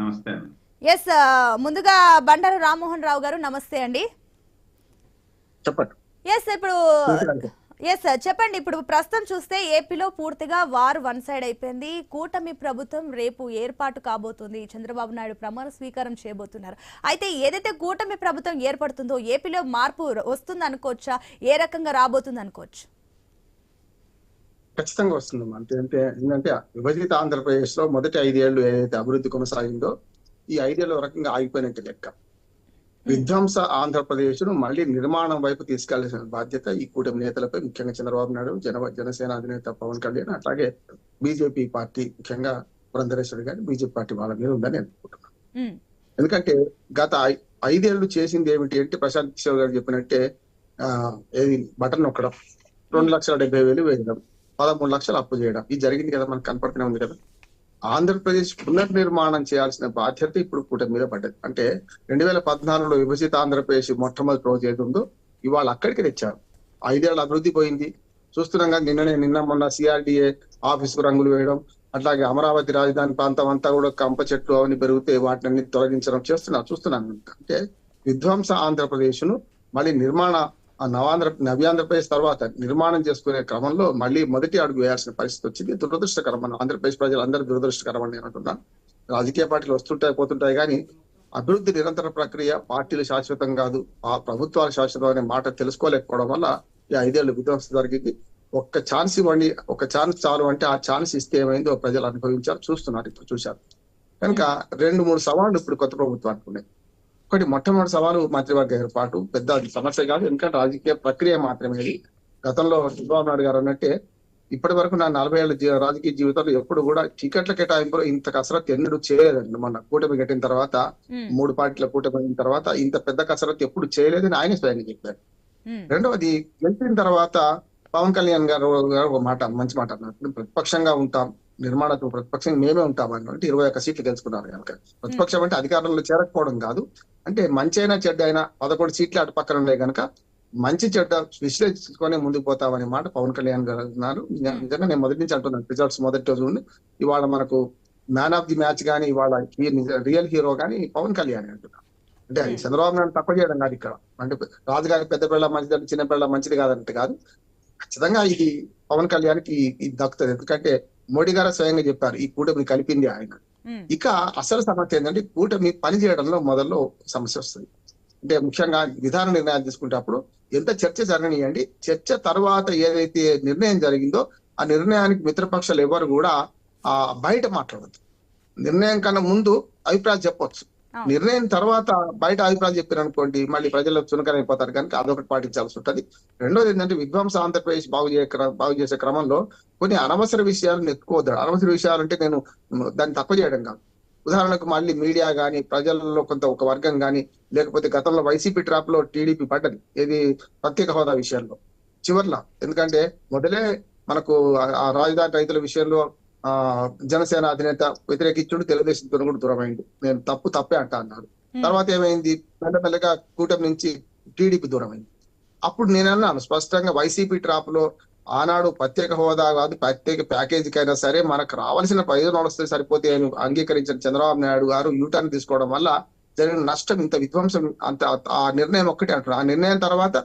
నమస్తే అండి. ఎస్ ముందుగా బండారు రామ్మోహన్ రావు గారు నమస్తే అండి. చెప్పండి. ఎస్ ఇప్పుడు ఎస్ చెప్పండి. ఇప్పుడు ప్రస్తుతం చూస్తే ఏపీలో పూర్తిగా వార్ వన్ సైడ్ అయిపోయింది. కూటమి ప్రభుత్వం రేపు ఏర్పాటు కాబోతుంది. చంద్రబాబు నాయుడు ప్రమాణ స్వీకారం చేయబోతున్నారు. అయితే ఏదైతే కూటమి ప్రభుత్వం ఏర్పడుతుందో ఏపీలో మార్పు వస్తుంది అనుకోవచ్చా ఏ రకంగా రాబోతుంది అనుకోవచ్చు ఖచ్చితంగా వస్తుంది అంటే అంటే ఏంటంటే విభజిత ఆంధ్రప్రదేశ్లో మొదటి ఐదేళ్ళు ఏదైతే అభివృద్ధి కొనసాగిందో ఈ ఐదేళ్ళ రకంగా ఆగిపోయినట్టు లెక్క. విధ్వంస ఆంధ్రప్రదేశ్ను మళ్ళీ నిర్మాణం వైపు తీసుకెళ్ళాల్సిన బాధ్యత ఈ కూటమి నేతలపై ముఖ్యంగా చంద్రబాబు నాయుడు జన జనసేన అధినేత పవన్ కళ్యాణ్ అట్లాగే బీజేపీ పార్టీ ముఖ్యంగా పురంధరేశ్వరి గారి బీజేపీ పార్టీ వాళ్ళ మీద ఉందని అనుకుంటున్నాను ఎందుకంటే గత ఐదేళ్ళు చేసింది ఏమిటి అంటే ప్రశాంత్ కిషోర్ గారు చెప్పినట్టే ఏది బటన్ నొక్కడం. రెండు లక్షల డెబ్బై వేలు వేయడం. పదమూడు లక్షలు అప్పు చేయడం. ఇది జరిగింది కదా మనకు కనపడుతూనే ఉంది కదా. ఆంధ్రప్రదేశ్ పునర్నిర్మాణం చేయాల్సిన బాధ్యత ఇప్పుడు కూటమి మీద పడ్డది. అంటే రెండు వేల పద్నాలుగులో విభజిత ఆంధ్రప్రదేశ్ మొట్టమొదటి రోజు ఏది ఉందో ఇవాళ అక్కడికి తెచ్చారు. ఐదేళ్ళు అభివృద్ధి పోయింది. చూస్తున్నాం కదా నిన్ననే నిన్న మొన్న సిఆర్డిఏ ఆఫీసుకు రంగులు వేయడం అట్లాగే అమరావతి రాజధాని ప్రాంతం అంతా కూడా కంప చెట్లు అవన్నీ పెరిగితే వాటిని తొలగించడం చేస్తున్నారు చూస్తున్నాను అంటే విధ్వంస ఆంధ్రప్రదేశ్ను మళ్ళీ నిర్మాణ ఆ నవాంధ్ర నవ్యాంధ్రప్రదేశ్ తర్వాత నిర్మాణం చేసుకునే క్రమంలో మళ్ళీ మొదటి అడుగు వేయాల్సిన పరిస్థితి వచ్చింది. దురదృష్టకరం మన ఆంధ్రప్రదేశ్ ప్రజలందరూ దురదృష్టకరం అని నేను అంటున్నాను రాజకీయ పార్టీలు వస్తుంటాయి పోతుంటాయి కానీ అభివృద్ధి నిరంతర ప్రక్రియ పార్టీలు శాశ్వతం కాదు. ఆ ప్రభుత్వాలు శాశ్వతం అనే మాట తెలుసుకోలేకపోవడం వల్ల ఈ ఐదేళ్ళు విధ్వంసం జరిగింది. ఒక్క ఛాన్స్ ఇవ్వండి ఒక ఛాన్స్ చాలు అంటే ఆ ఛాన్స్ ఇస్తే ఏమైందో ప్రజలు అనుభవించారు చూస్తున్నారు ఇప్పుడు చూశారు. కనుక రెండు మూడు సవాళ్ళు ఇప్పుడు కొత్త ప్రభుత్వానికి ఉన్నాయి. ఒకటి మొట్టమొదటి సవాలు మంత్రివర్గ ఏర్పాటు. పెద్ద సమస్య కాదు. ఎందుకంటే రాజకీయ ప్రక్రియ మాత్రమే ఇది. గతంలో చంద్రబాబు నాయుడు గారు అన్నట్టే ఇప్పటి వరకు నా నలభై ఏళ్ళ రాజకీయ జీవితంలో ఎప్పుడు కూడా టికెట్ల కేటాయింపులో ఇంత కసరత్తు ఎన్నడూ చేయలేదండి. మొన్న కూటమి కట్టిన తర్వాత మూడు పార్టీల కూటమి అయిన తర్వాత ఇంత పెద్ద కసరత్తు ఎప్పుడు చేయలేదని ఆయన స్వయంగా చెప్పారు. రెండవది గెలిచిన తర్వాత పవన్ కళ్యాణ్ గారు గారు ఒక మాట మంచి మాట అన్నారు. ప్రతిపక్షంగా ఉంటాం. నిర్మాణాత్మక ప్రతిపక్షంగా మేమే ఉంటాం అంటే ఇరవై ఒక్క సీట్లు గెలుచుకున్నారు కనుక. ప్రతిపక్షం అంటే అధికారంలో చేరకపోవడం కాదు. అంటే మంచి అయినా చెడ్డ అయినా పదకొండు సీట్లు అటు పక్కన ఉన్నాయి కనుక మంచి చెడ్డ విశ్లేషించుకొని ముందుకు పోతామనే మాట పవన్ కళ్యాణ్ గారు అన్నారు. నిజ- నిజంగా నేను మొదటి నుంచి అంటున్నాను. రిజల్ట్స్ మొదటి రోజు నుండి. ఇవాళ మనకు మ్యాన్ ఆఫ్ ది మ్యాచ్ కానీ ఇవాళ రియల్ హీరో కానీ పవన్ కళ్యాణ్ అంటున్నాను అంటే అది చంద్రబాబు నాయుడు తప్ప చేయడం కాదు ఇక్కడ. అంటే రాజుగారి పెద్ద పిల్ల మంచిది చిన్న పిల్ల మంచిది కాదంటే కాదు. ఖచ్చితంగా ఇది పవన్ కళ్యాణ్కి ఇది దక్కుతుంది. ఎందుకంటే మోడీ గారు స్వయంగా చెప్పారు ఈ కూటమి కలిపింది ఆయన. ఇక అసలు సమస్య ఏంటంటే కూటమి పని చేయడంలో మొదల్లో సమస్య వస్తుంది. అంటే ముఖ్యంగా విధాన నిర్ణయాలు తీసుకునేటప్పుడు ఎంత చర్చ జరగనియండి చర్చ తర్వాత ఏదైతే నిర్ణయం జరిగిందో ఆ నిర్ణయానికి మిత్రపక్షాలు ఎవరు కూడా ఆ బయట మాట్లాడద్దు. నిర్ణయం కన్నా ముందు అభిప్రాయాలు చెప్పొచ్చు. నిర్ణయం తర్వాత బయట అభిప్రాయాలు చెప్పారు అనుకోండి మళ్ళీ ప్రజలు అయిపోతారు కనుక అదొకటి పాటించాల్సి ఉంటుంది. రెండోది ఏంటంటే విధ్వంస ఆంధ్రప్రదేశ్ బాగు చేయ క్ర- బాగు చేసే క్రమంలో కొన్ని అనవసర విషయాలను ఎత్తుకోవద్దు అనవసర విషయాలు అంటే నేను దాన్ని తక్కువ చేయడం కాదు. ఉదాహరణకు మళ్ళీ మీడియా గాని ప్రజల్లో కొంత ఒక వర్గం కానీ లేకపోతే గతంలో వైసీపీ ట్రాప్లో టీడీపీ పడ్డది. ఇది ప్రత్యేక హోదా విషయంలో. చివర్లా. ఎందుకంటే మొదలే మనకు ఆ రాజధాని రైతుల విషయంలో ఆ జనసేన అధినేత వ్యతిరేకించుడు తెలుగుదేశంతో కూడా దూరమైంది నేను తప్పు తప్పే అంటా అన్నాడు. తర్వాత ఏమైంది? మెల్లమెల్లగా కూటమి నుంచి టీడీపీ దూరమైంది. అప్పుడు నేను అన్నాను స్పష్టంగా వైసీపీ ట్రాప్లో ఆనాడు ప్రత్యేక హోదా కాదు ప్రత్యేక ప్యాకేజీకి అయినా సరే మనకు రావాల్సిన ప్రయోజనాలు వస్తే సరిపోతే అని అంగీకరించిన చంద్రబాబు నాయుడు గారు యూటర్న్ తీసుకోవడం వల్ల జరిగిన నష్టం ఇంత విధ్వంసం అంత ఆ నిర్ణయం ఒక్కటే అంటారు ఆ నిర్ణయం తర్వాత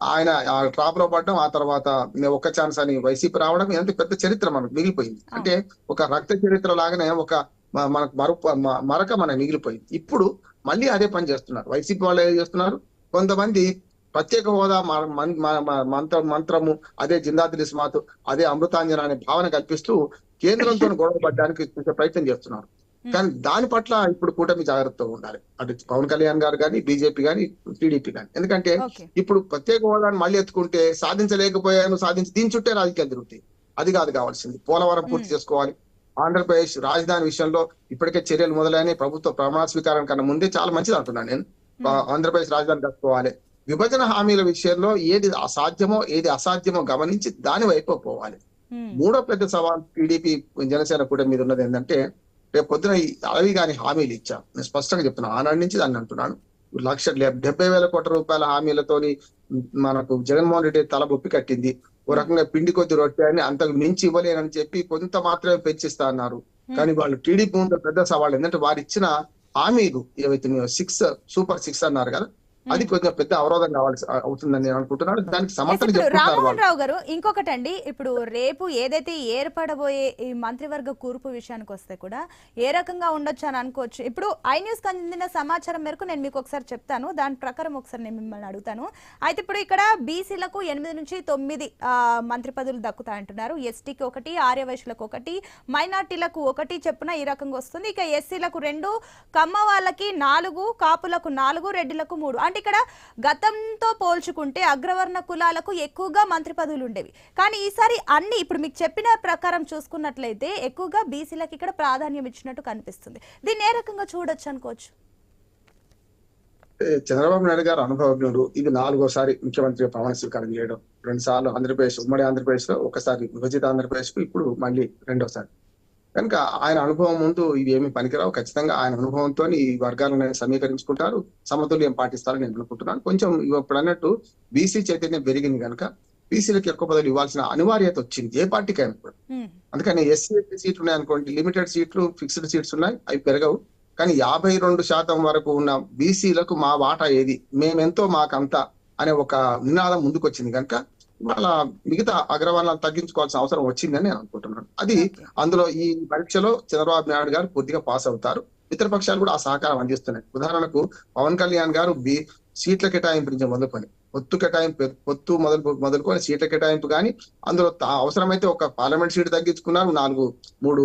ఆయన ఆ ట్రాప్లో పడడం ఆ తర్వాత ఒక్క ఛాన్స్ అని వైసీపీ రావడం ఇదంతా పెద్ద చరిత్ర మనకు మిగిలిపోయింది. అంటే ఒక రక్త చరిత్ర లాగానే ఒక మనకు మరొక మరక మనకు మిగిలిపోయింది. ఇప్పుడు మళ్ళీ అదే పని చేస్తున్నారు. వైసీపీ వాళ్ళు ఏం చేస్తున్నారు? కొంతమంది ప్రత్యేక హోదా మంత్ర మంత్రము అదే జిందాదిలి స్మాత్ అదే అమృతాంజన అనే భావన కల్పిస్తూ కేంద్రంతో గొడవ పడడానికి చేసే ప్రయత్నం చేస్తున్నారు. కానీ దాని పట్ల ఇప్పుడు కూటమి జాగ్రత్తగా ఉండాలి. అటు పవన్ కళ్యాణ్ గారు కానీ బీజేపీ కానీ టీడీపీ కానీ ఎందుకంటే ఇప్పుడు ప్రత్యేక హోదాను మళ్ళీ ఎత్తుకుంటే సాధించలేకపోయాను సాధించి దీని చుట్టే రాజకీయాలు తిరుగుతాయి. అది కాదు కావాల్సింది. పోలవరం పూర్తి మ్మ్. చేసుకోవాలి. ఆంధ్రప్రదేశ్ రాజధాని విషయంలో ఇప్పటికే చర్యలు మొదలైన ప్రభుత్వ ప్రమాణ స్వీకారం కన్నా ముందే చాలా మంచిది అంటున్నాను నేను. ఆ, ఆంధ్రప్రదేశ్ రాజధాని కట్టుకోవాలి. విభజన హామీల విషయంలో ఏది అసాధ్యమో ఏది అసాధ్యమో గమనించి దాని వైపు పోవాలి. మూడో పెద్ద సవాల్ టీడీపీ జనసేన కూడా మీద ఉన్నది ఏంటంటే రేపు పొద్దున ఈ అడవి గాని హామీలు ఇచ్చా. నేను స్పష్టంగా చెప్తున్నా. ఆనాటి నుంచి దాన్ని అంటున్నాను. లక్ష డెబ్బై వేల కోట్ల రూపాయల హామీలతోని మనకు జగన్మోహన్ రెడ్డి తల బొప్పి కట్టింది. ఓ రకంగా పిండి కొద్ది రొట్టె అని అంతకు మించి ఇవ్వలేనని చెప్పి కొంత మాత్రమే పెంచిస్తా అన్నారు. కానీ వాళ్ళు టీడీపీ ముందు పెద్ద సవాళ్ళు. ఏంటంటే వారు ఇచ్చిన హామీలు ఏవైతే సిక్స్ సూపర్ సిక్స్ అన్నారు కదా. అది కొంచెం పెద్ద అవరోధం కావాల్సి అవుతుందని నేను అనుకుంటున్నాను. దానికి సమర్థన రామ్మోహన్ రావు గారు ఇంకొకటి అండి ఇప్పుడు రేపు ఏదైతే ఏర్పడబోయే ఈ మంత్రివర్గ కూర్పు విషయానికి వస్తే కూడా ఏ రకంగా ఉండొచ్చు అని అనుకోవచ్చు. ఇప్పుడు ఐ న్యూస్ అందిన సమాచారం మేరకు నేను మీకు ఒకసారి చెప్తాను. దాని ప్రకారం ఒకసారి నేను మిమ్మల్ని అడుగుతాను. అయితే ఇప్పుడు ఇక్కడ బీసీలకు ఎనిమిది నుంచి తొమ్మిది మంత్రి పదవులు దక్కుతాయంటున్నారు. ఎస్టీకి ఒకటి ఆర్యవైశ్యులకు ఒకటి మైనార్టీలకు ఒకటి చెప్పున ఈ రకంగా వస్తుంది. ఇక ఎస్సీలకు రెండు కమ్మ వాళ్ళకి నాలుగు కాపులకు నాలుగు రెడ్డిలకు మూడు. అంటే ఇక్కడ గతంతో పోల్చుకుంటే అగ్రవర్ణ కులాలకు ఎక్కువగా మంత్రి పదవులు ఉండేవి. కానీ ఈసారి అన్ని ఇప్పుడు మీకు చెప్పిన ప్రకారం చూసుకున్నట్లయితే ఎక్కువగా బీసీలకు ఇక్కడ ప్రాధాన్యం ఇచ్చినట్టు కనిపిస్తుంది. దీన్ని ఏ రకంగా చూడొచ్చు అనుకోవచ్చు? చంద్రబాబు నాయుడు గారు అనుభవజ్ఞుడు. ఇది నాలుగోసారి ముఖ్యమంత్రి ప్రమాణ స్వీకారం చేయడం. రెండు సార్లు ఆంధ్రప్రదేశ్ ఉమ్మడి ఆంధ్రప్రదేశ్లో ఒకసారి విభజిత ఆంధ్రప్రదేశ్ ఇప్పుడు మళ్ళీ రెండోసారి. కనుక ఆయన అనుభవం ముందు ఇవి ఏమి పనికిరావు. ఖచ్చితంగా ఆయన అనుభవంతో ఈ వర్గాలను సమీకరించుకుంటారు. సమతుల్యం పాటిస్తారని నేను అనుకుంటున్నాను. కొంచెం ఇప్పుడు అన్నట్టు బీసీ చైతన్యం పెరిగింది కనుక బీసీలకు ఎక్కువ పదవులు ఇవ్వాల్సిన అనివార్యత వచ్చింది. ఏ పార్టీకి అయినా కూడా. అందుకని ఎస్సీ సీట్లు ఉన్నాయి అనుకోండి లిమిటెడ్ సీట్లు ఫిక్స్డ్ సీట్స్ ఉన్నాయి అవి పెరగవు. కానీ యాభై రెండు శాతం వరకు ఉన్న బీసీలకు మా వాటా ఏది? మేమెంతో మాకంతా అనే ఒక నినాదం ముందుకు వచ్చింది కనుక వాళ్ళ మిగతా అగ్రవర్ణాలు తగ్గించుకోవాల్సిన అవసరం వచ్చిందని నేను అనుకుంటున్నాను. అది. అందులో ఈ పరీక్షలో చంద్రబాబు నాయుడు గారు పూర్తిగా పాస్ అవుతారు. ఇతర పక్షాలు కూడా ఆ సహకారం అందిస్తున్నాయి. ఉదాహరణకు పవన్ కళ్యాణ్ గారు బి సీట్ల కేటాయింపు నుంచి మొదలుకొని పొత్తు కేటాయింపు పొత్తు మొదలు మొదలుకొని సీట్ల కేటాయింపు కానీ అందులో అవసరమైతే ఒక పార్లమెంట్ సీటు తగ్గించుకున్నారు నాలుగు మూడు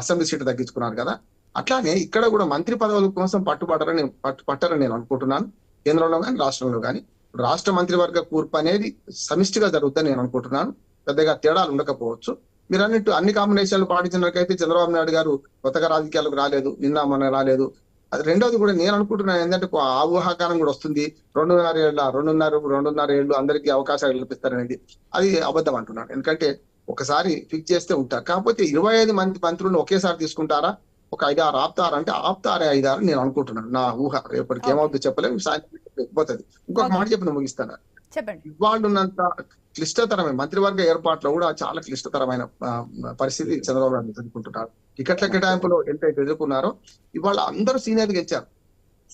అసెంబ్లీ సీట్లు తగ్గించుకున్నారు కదా. అట్లానే ఇక్కడ కూడా మంత్రి పదవుల కోసం పట్టుబడరని పట్టు పట్టారని నేను అనుకుంటున్నాను. కేంద్రంలో కానీ రాష్ట్రంలో కానీ రాష్ట్ర మంత్రివర్గ కూర్పు అనేది సమిష్టిగా జరుగుతుందని నేను అనుకుంటున్నాను. పెద్దగా తేడాలు ఉండకపోవచ్చు. మీరు అన్నట్టు అన్ని కాంబినేషన్లు పాటించినకైతే చంద్రబాబు నాయుడు గారు కొత్తగా రాజకీయాలకు రాలేదు నిన్న మొన్న రాలేదు. అది రెండోది కూడా నేను అనుకుంటున్నాను ఏంటంటే ఆ ఊహాకారం కూడా వస్తుంది. రెండున్నర ఏళ్ళ రెండున్నర రెండున్నర ఏళ్ళు అందరికీ అవకాశాలు కల్పిస్తారనేది. అది అబద్ధం అంటున్నాను. ఎందుకంటే ఒకసారి ఫిక్స్ చేస్తే ఉంటారు. కాకపోతే ఇరవై ఐదు మంది మంత్రులను ఒకేసారి తీసుకుంటారా? ఒక ఐదారు ఆపుతారంటే ఆపుతారే ఐదారు నేను అనుకుంటున్నాను. నా ఊహ. రేపటికి ఏమవుతుందో చెప్పలేము సాయంత్రం పోతుంది. ఇంకొక మాట చెప్పి నేను ముగిస్తాను? చెప్పండి. ఇవాళ ఉన్నంత క్లిష్టతరమైన మంత్రివర్గ ఏర్పాట్లో కూడా చాలా క్లిష్టతరమైన పరిస్థితి చంద్రబాబు నాయుడు ఎదుర్కొంటున్నారు టికెట్ల కేటాయింపులో ఎంతైతే ఎదుర్కొన్నారో ఇవాళ అందరూ సీనియర్ గెలిచారు.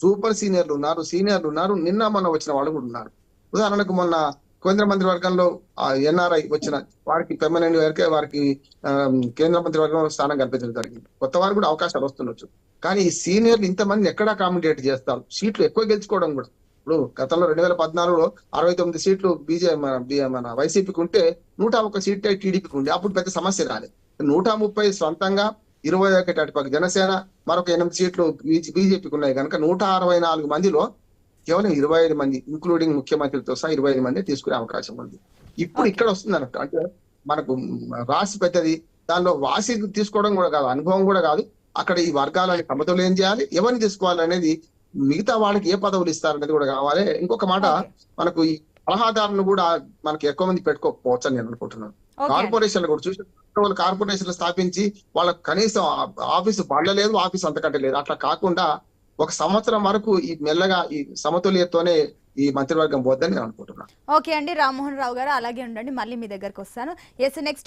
సూపర్ సీనియర్లు ఉన్నారు సీనియర్లు ఉన్నారు. నిన్న మొన్న వచ్చిన వాళ్ళు కూడా ఉన్నారు. ఉదాహరణకు మొన్న కేంద్ర మంత్రి వర్గంలో ఎన్ఆర్ఐ వచ్చిన వారికి పెర్మనెంట్ వరకే వారికి ఆ, కేంద్ర మంత్రి వర్గంలో స్థానం కల్పించడం జరిగింది. కొత్త వారు కూడా అవకాశాలు వస్తుండొచ్చు. కానీ ఈ సీనియర్లు ఇంతమంది ఎక్కడ అకామిడేట్ చేస్తారు? సీట్లు ఎక్కువ గెలుచుకోవడం కూడా. ఇప్పుడు గతంలో రెండు వేల పద్నాలుగులో అరవై తొమ్మిది సీట్లు బీజే మన మన వైసీపీకి ఉంటే నూట ఒక సీట్ టీడీపీకి ఉండే. అప్పుడు పెద్ద సమస్య రాలేదు నూట ముప్పై సొంతంగా ఇరవై ఒకటి అటుపక్క జనసేన మరొక ఎనిమిది సీట్లు బీజేపీకి ఉన్నాయి కనుక నూట అరవై నాలుగు మందిలో కేవలం ఇరవై ఐదు మంది ఇంక్లూడింగ్ ముఖ్యమంత్రితో సహా ఇరవై ఐదు మంది తీసుకునే అవకాశం ఉంది. ఇప్పుడు ఇక్కడ వస్తుంది అన్నట్టు అంటే మనకు రాసి పెద్దది దానిలో వాసి తీసుకోవడం కూడా కాదు అనుభవం కూడా కాదు. అక్కడ ఈ వర్గాలని సమతుల్యం చేయాలి. ఎవరిని తీసుకోవాలి అనేది మిగతా వాళ్ళకి ఏ పదవులు ఇస్తారనేది కూడా కావాలి. ఇంకొక మాట. మనకు ఈ సలహాదారులు కూడా మనకి ఎక్కువ మంది పెట్టుకోకపోవచ్చు అని నేను అనుకుంటున్నాను. కార్పొరేషన్లు కూడా చూసి వాళ్ళు కార్పొరేషన్లు స్థాపించి వాళ్ళకి కనీసం ఆఫీసు బండ్ల లేదు ఆఫీస్ అంతకంటే లేదు. అట్లా కాకుండా ఒక సంవత్సరం వరకు ఈ మెల్లగా ఈ సమతుల్యతతోనే ఈ మంత్రివర్గం పోద్దని నేను అనుకుంటున్నాను. ఓకే అండి. రామ్మోహన్ రావు గారు అలాగే ఉండండి. మళ్ళీ మీ దగ్గరకు వస్తాను. Yes next